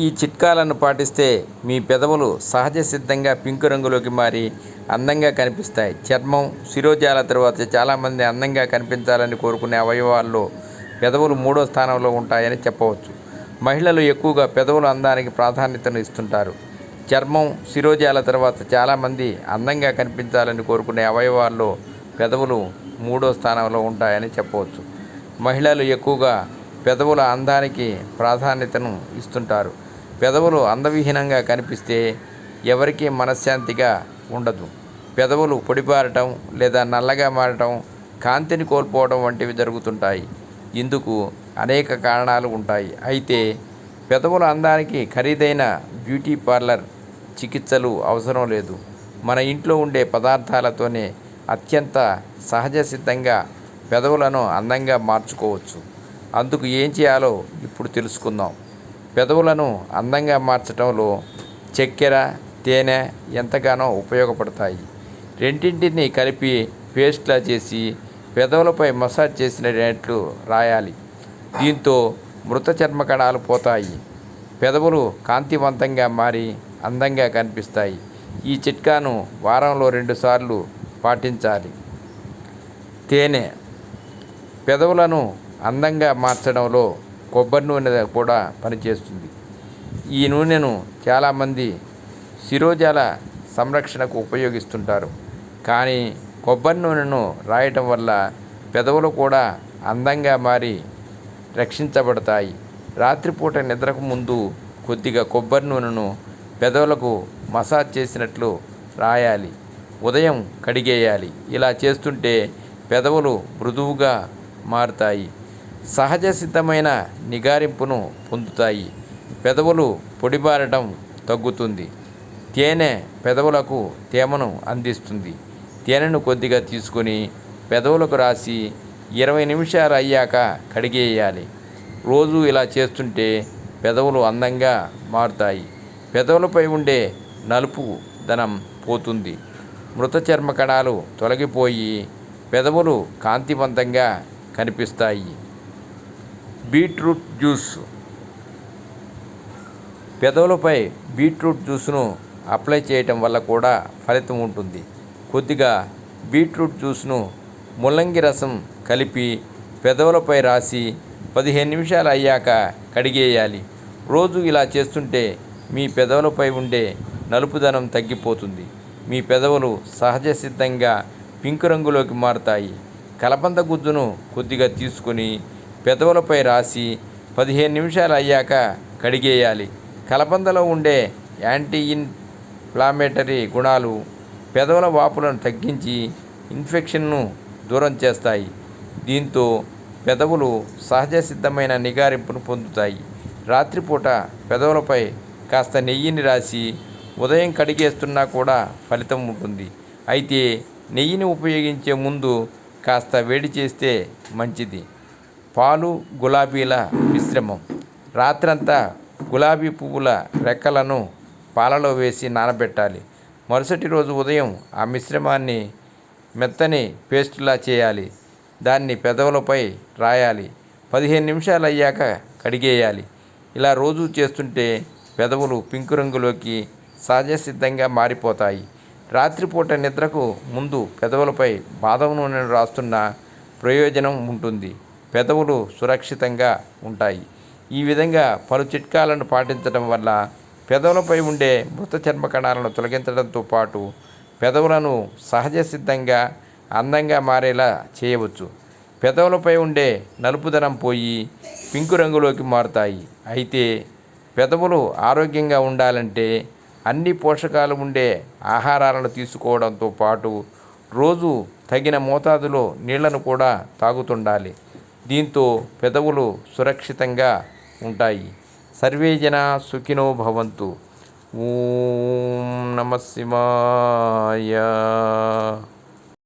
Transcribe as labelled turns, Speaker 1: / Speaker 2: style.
Speaker 1: ఈ చిట్కాలను పాటిస్తే మీ పెదవులు సహజ సిద్ధంగా పింక్ రంగులోకి మారి అందంగా కనిపిస్తాయి. చర్మం శిరోజాల తర్వాత చాలామంది అందంగా కనిపించాలని కోరుకునే అవయవాల్లో పెదవులు మూడో స్థానంలో ఉంటాయని చెప్పవచ్చు. మహిళలు ఎక్కువగా పెదవుల అందానికి ప్రాధాన్యతను ఇస్తుంటారు. చర్మం శిరోజాల తర్వాత చాలామంది అందంగా కనిపించాలని కోరుకునే అవయవాల్లో పెదవులు మూడో స్థానంలో ఉంటాయని చెప్పవచ్చు. మహిళలు ఎక్కువగా పెదవుల అందానికి ప్రాధాన్యతను ఇస్తుంటారు. పెదవులు అందవిహీనంగా కనిపిస్తే ఎవరికీ మనశ్శాంతిగా ఉండదు. పెదవులు పొడిపారటం లేదా నల్లగా మారటం కాంతిని కోల్పోవడం వంటివి జరుగుతుంటాయి. ఇందుకు అనేక కారణాలు ఉంటాయి. అయితే పెదవుల అందానికి ఖరీదైన బ్యూటీ పార్లర్ చికిత్సలు అవసరం లేదు. మన ఇంట్లో ఉండే పదార్థాలతోనే అత్యంత సహజ సిద్ధంగా పెదవులను అందంగా మార్చుకోవచ్చు. అందుకు ఏం చేయాలో ఇప్పుడు తెలుసుకుందాం. పెదవులను అందంగా మార్చడంలో చక్కెర తేనె ఎంతగానో ఉపయోగపడతాయి. రెండింటిని కలిపి పేస్ట్లా చేసి పెదవులపై మసాజ్ చేసినట్లు రాయాలి. దీంతో మృత చర్మ కణాలు పోతాయి. పెదవులు కాంతివంతంగా మారి అందంగా కనిపిస్తాయి. ఈ చిట్కాను వారంలో రెండుసార్లు పాటించాలి. తేనె. పెదవులను అందంగా మార్చడంలో కొబ్బరి నూనె కూడా పనిచేస్తుంది. ఈ నూనెను చాలామంది శిరోజాల సంరక్షణకు ఉపయోగిస్తుంటారు. కానీ కొబ్బరి నూనెను రాయటం వల్ల పెదవులు కూడా అందంగా మారి రక్షించబడతాయి. రాత్రిపూట నిద్రకు ముందు కొద్దిగా కొబ్బరి నూనెను పెదవులకు మసాజ్ చేసినట్లు రాయాలి. ఉదయం కడిగేయాలి. ఇలా చేస్తుంటే పెదవులు మృదువుగా మారుతాయి. సహజ సిద్ధమైన నిగారింపును పొందుతాయి. పెదవులు పొడిబారడం తగ్గుతుంది. తేనె పెదవులకు తేమను అందిస్తుంది. తేనెను కొద్దిగా తీసుకొని పెదవులకు రాసి ఇరవై నిమిషాలు అయ్యాక కడిగేయాలి. రోజు ఇలా చేస్తుంటే పెదవులు అందంగా మారుతాయి. పెదవులపై ఉండే నలుపు ధనం పోతుంది. మృత చర్మ కణాలు తొలగిపోయి పెదవులు కాంతివంతంగా కనిపిస్తాయి. Beetroot juice. పెదవులపై బీట్రూట్ జ్యూస్ను అప్లై చేయటం వల్ల కూడా ఫలితం ఉంటుంది. కొద్దిగా బీట్రూట్ జ్యూస్ను ముల్లంగి రసం కలిపి పెదవులపై రాసి పదిహేను నిమిషాలు అయ్యాక కడిగేయాలి. రోజు ఇలా చేస్తుంటే మీ పెదవులపై ఉండే నలుపుదనం తగ్గిపోతుంది. మీ పెదవులు సహజ సిద్ధంగా పింక్ రంగులోకి మారుతాయి. కలబంద గుజ్జును కొద్దిగా తీసుకొని పెదవులపై రాసి పదిహేను నిమిషాలు అయ్యాక కడిగేయాలి. కలబందలో ఉండే యాంటీ ఇన్ఫ్లామేటరీ గుణాలు పెదవుల వాపులను తగ్గించి ఇన్ఫెక్షన్ను దూరం చేస్తాయి. దీంతో పెదవులు సహజ సిద్ధమైన నిగారింపును పొందుతాయి. రాత్రిపూట పెదవులపై కాస్త నెయ్యిని రాసి ఉదయం కడిగేస్తున్నా కూడా ఫలితం ఉంటుంది. అయితే నెయ్యిని ఉపయోగించే ముందు కాస్త వేడి చేస్తే మంచిది. పాలు గులాబీల మిశ్రమం. రాత్రంతా గులాబీ పువ్వుల రెక్కలను పాలలో వేసి నానబెట్టాలి. మరుసటి రోజు ఉదయం ఆ మిశ్రమాన్ని మెత్తని పేస్టులా చేయాలి. దాన్ని పెదవులపై రాయాలి. పదిహేను నిమిషాలు అయ్యాక కడిగేయాలి. ఇలా రోజు చేస్తుంటే పెదవులు పింక్ రంగులోకి సహజ సిద్ధంగా మారిపోతాయి. రాత్రిపూట నిద్రకు ముందు పెదవులపై బాదం నూనెను రాస్తున్న ప్రయోజనం ఉంటుంది. పెదవులు సురక్షితంగా ఉంటాయి. ఈ విధంగా పలు చిట్కాలను పాటించడం వల్ల పెదవులపై ఉండే మృత చర్మ కణాలను తొలగించడంతో పాటు పెదవులను సహజ సిద్ధంగా అందంగా మారేలా చేయవచ్చు. పెదవులపై ఉండే నలుపుదనం పోయి పింకు రంగులోకి మారుతాయి. అయితే పెదవులు ఆరోగ్యంగా ఉండాలంటే అన్ని పోషకాలు ఉండే ఆహారాలను తీసుకోవడంతో పాటు రోజు తగిన మోతాదులో నీళ్ళను కూడా తాగుతుండాలి. దీంతో పెదవులు సురక్షితంగా ఉంటాయి. సర్వే జన సుఖినో భవంతు. ఓం నమ శివాయ.